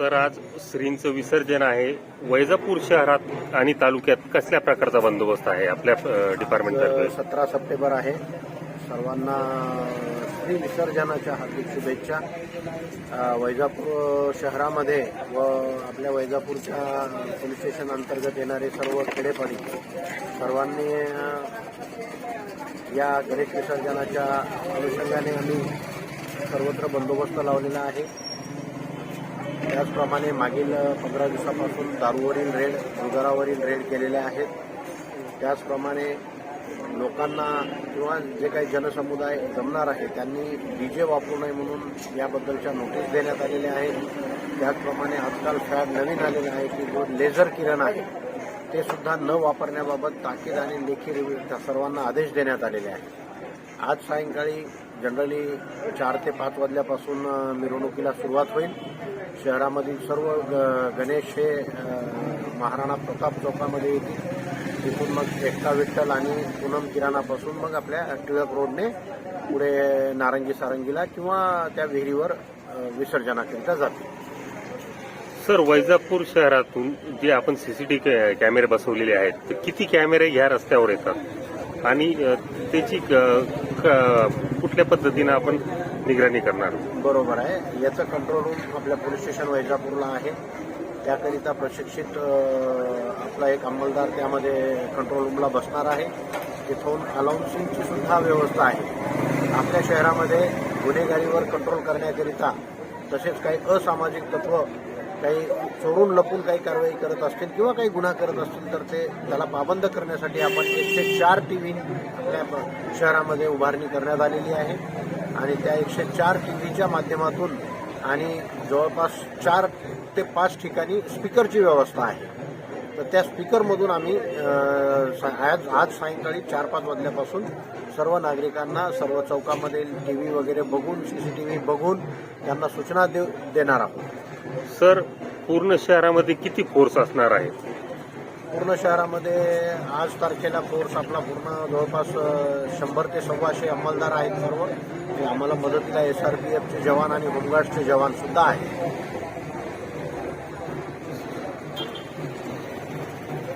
Sir आज श्रींचं विसर्जन आहे. वैजापूर शहरात आणि तालुक्यात कसल्या प्रकारचा बंदोबस्त आहे आपल्या डिपार्टमेंटतर्फे सतरा सप्टेंबर आहे. सर्वांना श्री विसर्जनाच्या हार्दिक शुभेच्छा. वैजापूर शहरामध्ये व आपल्या वैजापूरच्या पोलीस स्टेशन अंतर्गत येणारे सर्व खेडेपाडी सर्वांनी या गणेश विसर्जनाच्या अनुषंगाने आम्ही सर्वत्र बंदोबस्त लावलेला आहे. त्याचप्रमाणे मागील पंधरा दिवसापासून दारूवरील रेड जुगारावरील रेड केलेले आहेत. त्याचप्रमाणे लोकांना किंवा जे काही जनसमुदाय जमणार आहे त्यांनी डीजे वापरू नये म्हणून याबद्दलच्या नोटीस देण्यात आलेल्या आहेत. त्याचप्रमाणे आजकाल फॅड नवीन आलेला आहे की जो लेझर किरण आहे ते सुद्धा न वापरण्याबाबत ताकीद आणि लेखी सर्वांना आदेश देण्यात आलेले आहेत. आज सायंकाळी जनरली चार ते पाच वाजल्यापासून मिरवणुकीला सुरुवात होईल. शहरामधील सर्व ग- गणेश हे महाराणा प्रताप चौकामध्ये येतील. तिथून मग एकटा विठ्ठल आणि पूनम किराणापासून मग आपल्या टिळक रोडने पुढे नारंगी सारंगीला किंवा त्या विहिरीवर विसर्जनाकरिता जातील. सर वैजापूर शहरातून जे आपण सीसीटीव्ही कॅमेरे बसवलेले आहेत किती कॅमेरे ह्या रस्त्यावर येतात? आणि त्याची क- कुठल्या पद्धतीनं आपण निगराणी करणार? बरोबर आहे. याचं कंट्रोल रूम आपल्या पोलीस स्टेशन वैजापूरला आहे. त्याकरिता प्रशिक्षित आपला एक अंमलदार त्यामध्ये कंट्रोल रूमला बसणार आहे. तिथून अलाउन्सिंगची सुद्धा व्यवस्था आहे. आपल्या शहरामध्ये गुन्हेगारीवर कंट्रोल करण्याकरिता तसेच काही असामाजिक तत्व काही चोरून लपून काही कारवाई करत असतील किंवा काही गुन्हा करत असतील तर ते त्याला पाबंद करण्यासाठी आपण एकशे चार टी व्ही आपल्या शहरामध्ये उभारणी करण्यात आलेली आहे. आणि त्या एकशे चार टी व्हीच्या माध्यमातून आणि जवळपास चार ते पाच ठिकाणी स्पीकरची व्यवस्था आहे. तर त्या स्पीकरमधून आम्ही आज आज सायंकाळी चार पाच वाजल्यापासून सर्व नागरिकांना सर्व चौकामध्ये टी व्ही वगैरे बघून सी सी टी व्ही बघून त्यांना सूचना देऊ देणार आहोत. सर पूर्ण शहरामध्ये किती फोर्स असणार आहे पूर्ण शहरामध्ये आज तारखेला फोर्स आपला पूर्ण जवळपास शंभर ते सव्वाशे अंमलदार आहेत सर्व. ते आम्हाला मदतीला एस आर पी एफचे जवान आणि होमगार्डचे जवान सुद्धा आहेत.